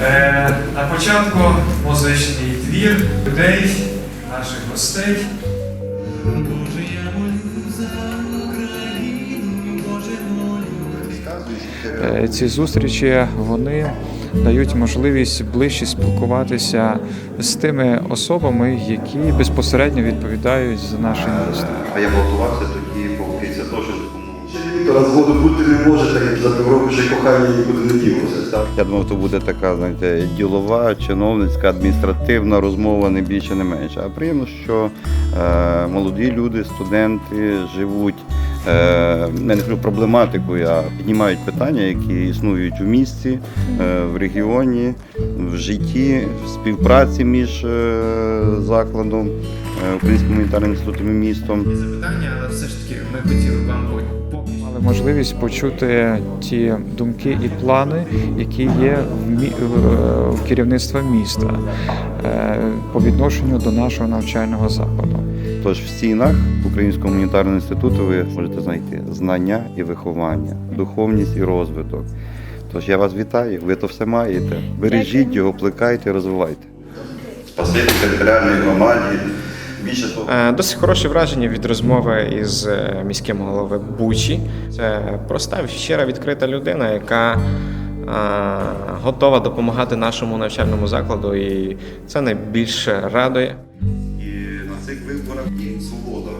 Е, на початку музичний твір людей, наших гостей. Боже, я молю за Україну, Боже молю. Е, ці зустрічі вони дають можливість ближче спілкуватися з тими особами, які безпосередньо відповідають за наше місто. А я балотувався тоді не може, так за півроку ще й кохання нікуди не ділося. так? Я думав, то буде така, знаєте, ділова, чиновницька, адміністративна розмова, не більше, не менше. А приємно, що е, молоді люди, студенти живуть е, не кажу проблематикою, а піднімають питання, які існують у місті, е, в регіоні, в житті, в співпраці між е, закладом, Українським гуманітарним інститутом і містом. Запитання, але все ж таки ми хотіли вам можливість почути ті думки і плани, які є в, мі... в- в керівництва міста е, по відношенню до нашого навчального закладу. Тож в стінах Українського гуманітарного інституту ви можете знайти знання і виховання, духовність і розвиток. Тож я вас вітаю, ви то все маєте. Бережіть його, плекайте, розвивайте. Спасибі територіальній громаді. Більше того. Е, Досить хороші враження від розмови із е, міським головою Бучі. Це проста, щира, відкрита людина, яка е, готова допомагати нашому навчальному закладу, і це найбільше радує. І на цих виборах і свобода